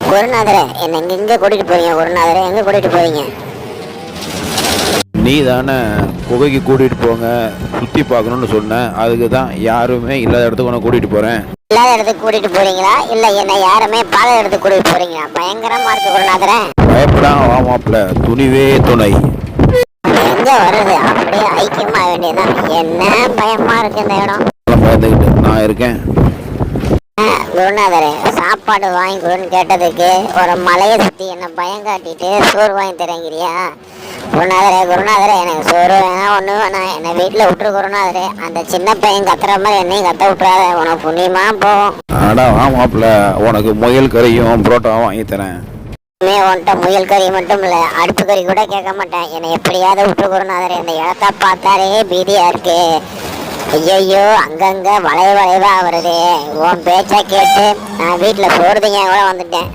குருநாதரே என்ன எங்க எங்க கூட்டிட்டு போறீங்க குருநாதரே எங்க கூட்டிட்டு போறீங்க? நீ தானே குகைக்கு கூட்டிகிட்டு போங்க சுற்றி பார்க்கணுன்னு சொன்னேன். அதுக்கு தான் யாருமே இல்லாத இடத்துக்கு உன்னை கூட்டிகிட்டு போகிறேன் இல்லாத இடத்துக்கு கூட்டிட்டு போறீங்களா? இல்ல என்ன யாருமே பாத இடத்துக்கு கூட்டிட்டு போறீங்களா? பயங்கரமா இருக்கு குருநாதரே. பயப்படாம வா துணிவே துணை. எங்க வருது? அப்படியே ஐக்கியமா என்ன பயமா இருக்கு இந்த இடம்? நான் பயந்துக்கிட்டு நான் இருக்கேன். குருநாதரே சாப்பாடு வாங்கி கொடுன்னு கேட்டதுக்கு ஒரு மலையை சுத்தி என்ன பயம் காட்டிட்டு சோறு வாங்கி தரங்கிறியா? குருநாதரே குருநாதரே எனக்கு சோறு வேணாம் ஒண்ணு வேணாம். என்னை வீட்டுல விட்டுரு குருநாதரே. அந்த சின்ன பையன் கத்துற மாதிரி என்னையும் கத்த விட்டுறாத. உனக்கு புண்ணியமா போகும். ஆடா உனக்கு முயல் கறியும் புரோட்டாவும் வாங்கி தரேன். உன்கிட்ட முயல் கறி மட்டும் இல்ல அடுப்பு கறி கூட கேட்க மாட்டேன். என்னை எப்படியாவது விட்டு குருநாதரே. இந்த இடத்த பார்த்தாலே பீதியா இருக்கு. ஐயோ அங்கங்க வளைய வளைவா வருதே. உன் பேச்சை கேட்டு நான் வீட்டுல போகிறதுங்க கூட வந்துட்டேன்.